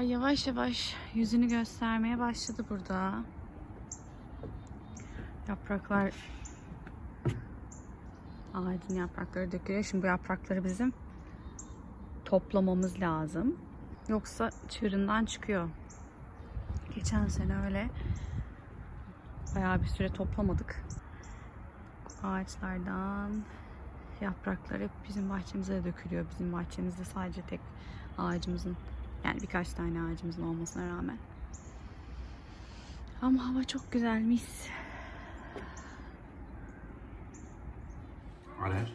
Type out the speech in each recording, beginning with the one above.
Bahar yavaş yavaş yüzünü göstermeye başladı burada. Yapraklar ağacın yaprakları dökülüyor. Şimdi bu yaprakları bizim toplamamız lazım. Yoksa çığırından çıkıyor. Geçen sene öyle bayağı bir süre toplamadık. Ağaçlardan yapraklar hep bizim bahçemize dökülüyor. Bizim bahçemizde sadece tek ağacımızın yani birkaç tane ağacımızın olmasına rağmen. Ama hava çok güzel mis. Aler.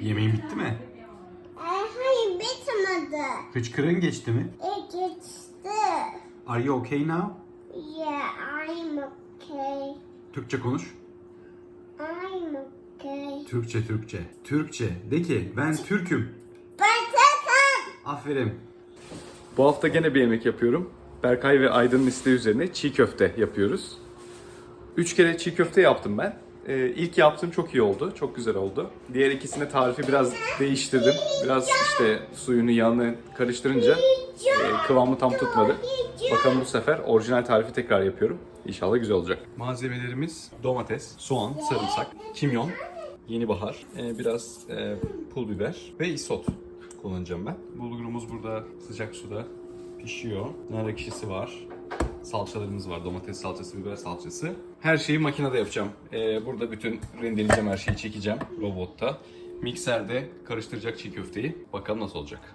Yemeğin bitti mi? Ee, hayır bitmedi. Hıçkırığın geçti mi? E geçti. Are you okay now? Yeah, I'm okay. Türkçe konuş. I'm okay. Türkçe Türkçe. Türkçe. De ki ben Türk'üm. Patates. Aferin. Bu hafta gene bir yemek yapıyorum. Berkay ve Aydın'ın isteği üzerine çiğ köfte yapıyoruz. Üç kere çiğ köfte yaptım ben. Ee, ilk yaptığım çok iyi oldu, çok güzel oldu. Diğer ikisini tarifi biraz değiştirdim. Biraz işte suyunu yağını karıştırınca e, kıvamı tam tutmadı. Bakalım bu sefer orijinal tarifi tekrar yapıyorum. İnşallah güzel olacak. Malzemelerimiz domates, soğan, sarımsak, kimyon, yeni bahar, e, biraz e, pul biber ve isot kullanacağım ben. Bulgurumuz burada sıcak suda pişiyor. Nar ekşisi var. Salçalarımız var. Domates salçası, biber salçası. Her şeyi makinede yapacağım. Ee, burada bütün rendeleyeceğim her şeyi çekeceğim robotta. Mikserde karıştıracak çiğ köfteyi. Bakalım nasıl olacak.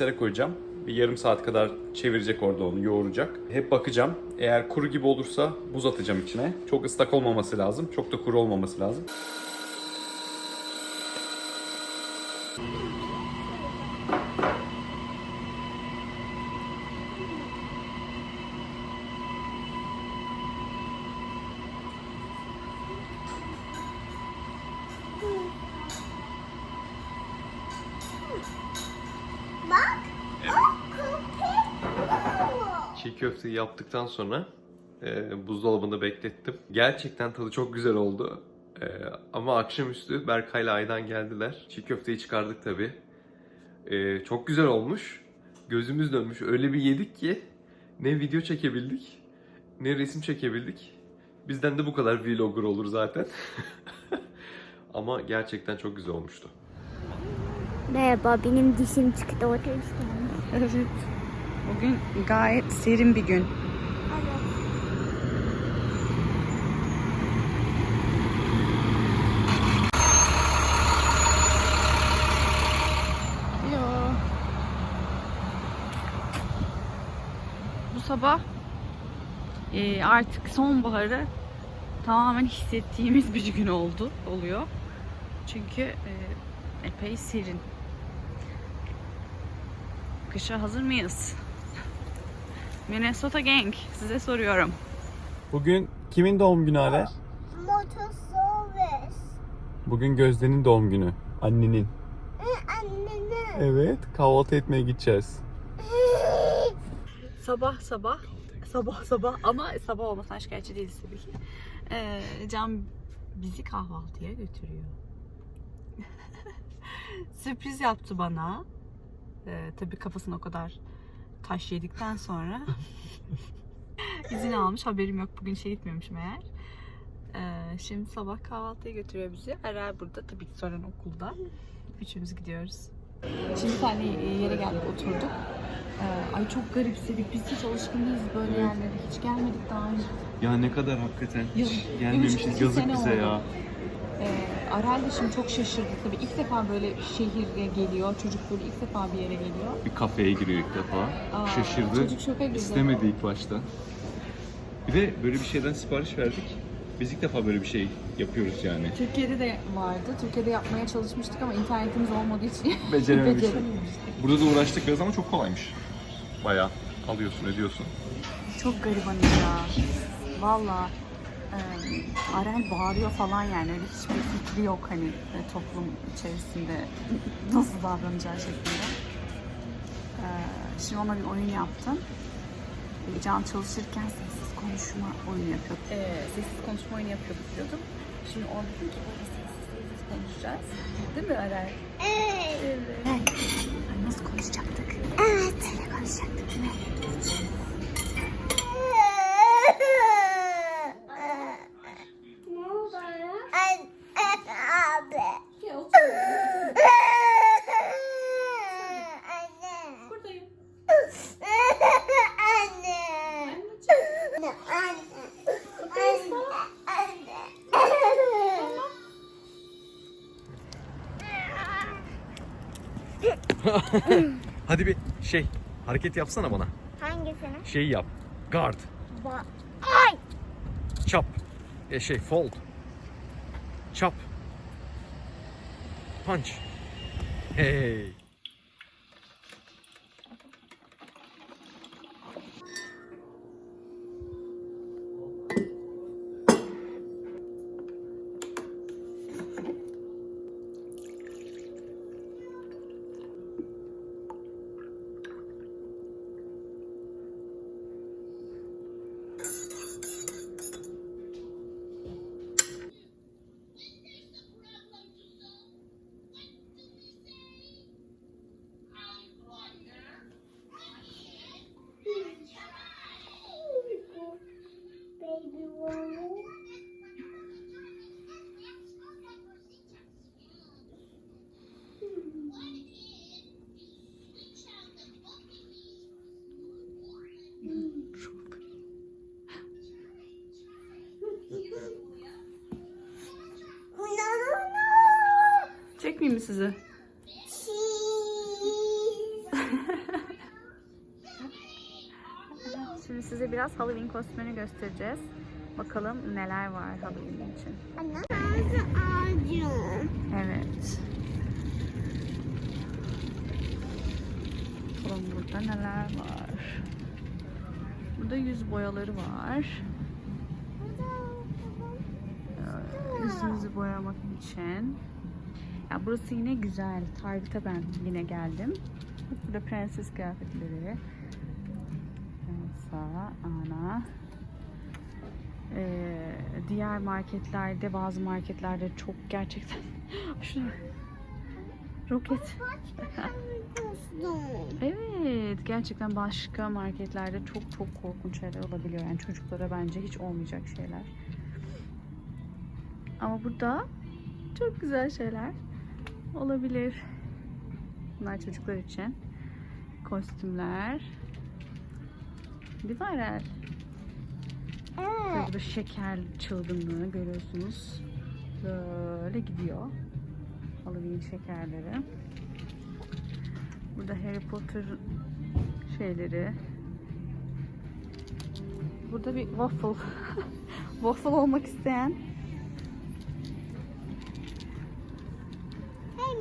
Miksere koyacağım. Bir yarım saat kadar çevirecek orada onu, yoğuracak. Hep bakacağım. Eğer kuru gibi olursa buz atacağım içine. Çok ıslak olmaması lazım. Çok da kuru olmaması lazım. Köfteyi yaptıktan sonra e, buzdolabında beklettim. Gerçekten tadı çok güzel oldu. E, ama akşamüstü Berkay'la Aydan geldiler. Çiğ köfteyi çıkardık tabii. E, çok güzel olmuş. Gözümüz dönmüş. Öyle bir yedik ki ne video çekebildik ne resim çekebildik. Bizden de bu kadar vlogger olur zaten. ama gerçekten çok güzel olmuştu. Merhaba benim dişim çıktı ortaya Evet. Bugün gayet serin bir gün. Bu sabah e, artık sonbaharı tamamen hissettiğimiz bir gün oldu, oluyor. Çünkü e, epey serin. Kışa hazır mıyız? Minnesota Gang size soruyorum. Bugün kimin doğum günü Aler? Motosoves. Bugün Gözde'nin doğum günü. Annenin. Annenin. Evet, kahvaltı etmeye gideceğiz. Sabah sabah sabah sabah ama sabah olmasından şikayetçi değiliz tabii ki. Ee, Can bizi kahvaltıya götürüyor. Sürpriz yaptı bana. Ee, tabii kafasına o kadar taş yedikten sonra izin almış. Haberim yok. Bugün işe gitmiyormuşum eğer. Ee, şimdi sabah kahvaltıya götürüyor bizi. Erer burada. Tabii ki sonra okulda. Üçümüz gidiyoruz. Şimdi bir tane yere geldik oturduk. Ee, ay çok garipsedik. Biz hiç alışkın değiliz böyle yerlere. Hiç gelmedik daha önce. Ya ne kadar hakikaten Ya, gelmemişiz. iki Yazık sene bize oldu. ya. Ee, Aral de şimdi çok şaşırdı tabii. İlk defa böyle şehire geliyor. Çocuk böyle ilk defa bir yere geliyor. Bir kafeye giriyor ilk defa. Aa, Şaşırdı. Çocuk şoka girdi. İstemedi ilk başta. Bir de böyle bir şeyden sipariş verdik. Biz ilk defa böyle bir şey yapıyoruz yani. Türkiye'de de vardı. Türkiye'de yapmaya çalışmıştık ama internetimiz olmadığı için Becerememiştik. becerememiştik. Burada da uğraştık biraz ama çok kolaymış. Bayağı alıyorsun, ödüyorsun. Çok garibanız ya. Valla e, Arel bağırıyor falan yani öyle hiçbir fikri yok hani e, toplum içerisinde nasıl davranacağı şeklinde. E, şimdi ona bir oyun yaptım. E, Can çalışırken sessiz konuşma oyunu yapıyorduk. E, sessiz konuşma oyunu yapıyorduk diyordum. Şimdi orada dedim ki böyle sessiz sessiz konuşacağız. Değil mi Arel? Evet. Ay, nasıl konuşacaktık? Evet. Öyle konuşacaktık? Ne oldu ya? Abi. Gel otur. Anne. Buradayım. Anne. Anneciğim. Hadi bir şey, hareket yapsana bana. Hangisini? Şey yap. Guard, Ba Ay. chop. E şey, fold. Chop. Punch. Hey. Mi sizi? Şimdi size biraz Halloween kostümünü göstereceğiz. Bakalım neler var Halloween için. Anne ağzı ağacım. Evet. Bakalım burada neler var. Burada yüz boyaları var. Ee, Yüzümüzü boyamak için. Ya burası yine güzel. Target'a ben yine geldim. Burada prenses kıyafetleri. Elsa, Ana. Ee, diğer marketlerde, bazı marketlerde çok gerçekten şu roket. Evet, gerçekten başka marketlerde çok çok korkunç şeyler olabiliyor. Yani çocuklara bence hiç olmayacak şeyler. Ama burada çok güzel şeyler olabilir. Bunlar çocuklar için. Kostümler. Değil mi Arel? Evet. Burada şeker çılgınlığı görüyorsunuz. Böyle gidiyor. Halloween şekerleri. Burada Harry Potter şeyleri. Burada bir waffle. waffle olmak isteyen. Hey,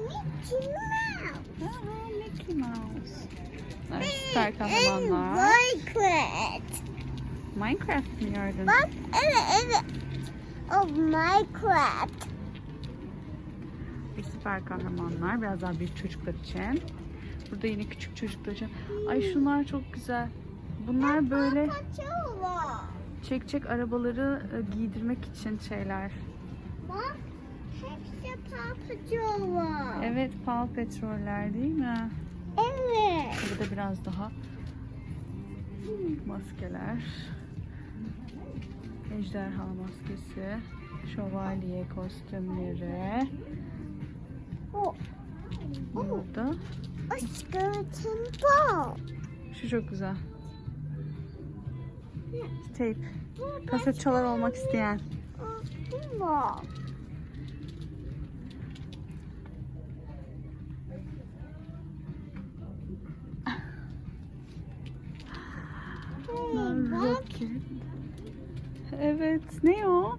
Mickey Mouse. Aa, Mickey Mouse. Evet, süper kahramanlar. Minecraft. Minecraft mi gördün? Bak, evet, evet. Oh, Minecraft. Bir süper kahramanlar. Biraz daha büyük çocuklar için. Burada yine küçük çocuklar için. Ay şunlar çok güzel. Bunlar böyle Paçola. çek çek arabaları e, giydirmek için şeyler. Bak papacola. Evet, Paw Petroller değil mi? Evet. Burada biraz daha maskeler. Ejderha maskesi. Şövalye kostümleri. O. Burada. Aşkım bu. Şu çok güzel. Tape. Kaset çalar olmak isteyen. Bu. Rocket. Evet. Ne o?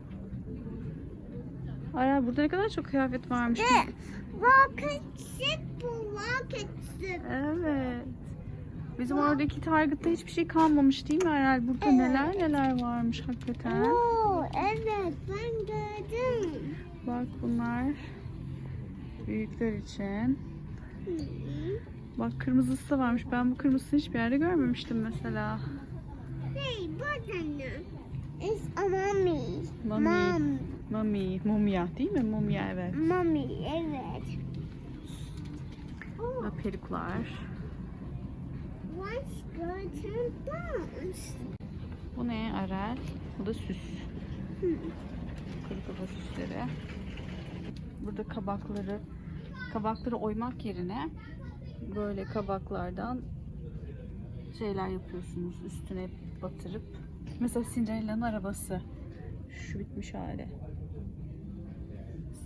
Ara burada ne kadar çok kıyafet varmış. De, Rocketship bu rocketship. Evet. Bizim oradaki Target'ta hiçbir şey kalmamış değil mi Aral? Burada Evet. neler neler varmış hakikaten. Oo, evet ben gördüm. Bak bunlar büyükler için. Hı hı. Bak kırmızısı da varmış. Ben bu kırmızısını hiçbir yerde görmemiştim mesela. It's a mommy. Mommy. Mom. Mami, mumya değil mi? Mumya evet. Mommy, evet. Oh, what's good and bones? Bu ne Arel? Bu da süs. Hı. Kuru kafa süsleri. Burada kabakları kabakları oymak yerine böyle kabaklardan şeyler yapıyorsunuz üstüne batırıp. Mesela Cinderella'nın arabası. Şu bitmiş hali.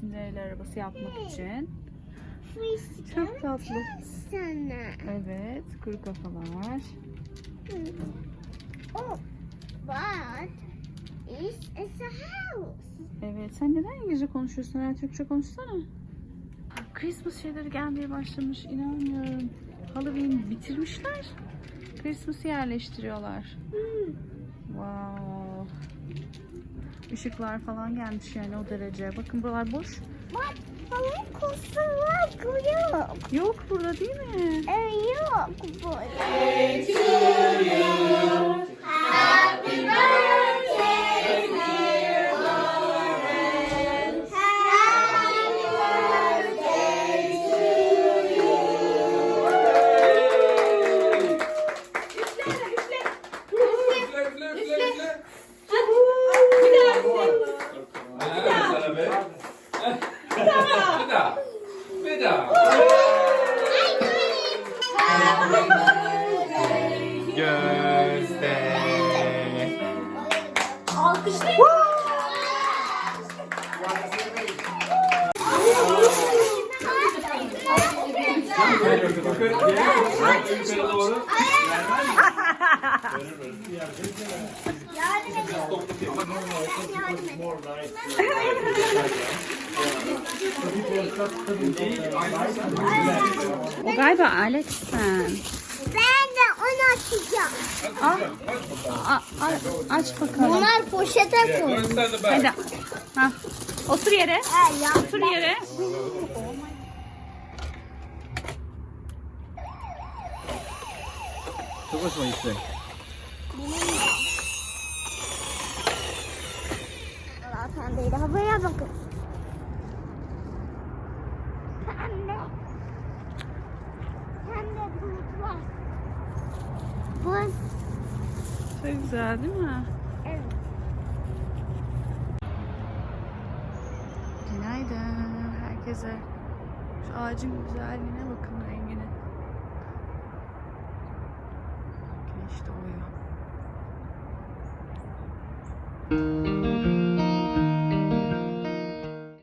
Cinderella arabası yapmak için. Çok tatlı. Evet, kuru kafalar. Oh, what is it's a house? Evet, sen neden İngilizce konuşuyorsun? Herhalde Türkçe konuşsana. Christmas şeyleri gelmeye başlamış. İnanmıyorum. Halloween bitirmişler. Christmas'ı yerleştiriyorlar. Hmm. Wow. Işıklar falan gelmiş yani o derece. Bakın buralar boş. Bak, balon kusurlar yok. Yok burada değil mi? Ee, yok burada. Gözde. O galiba Alex sen. Ben açacağım. Al. A- a- aç bakalım. Bunlar poşete koy. Hadi. Ha. Otur yere. Ha, ya. Otur yere. Çok hoşuma gitti. Allah pembeyi de havaya bakın. Pembe. Pembe bulutlar. Bu Çok güzel değil mi? evet. Günaydın herkese. Şu ağacın güzelliğine bakın.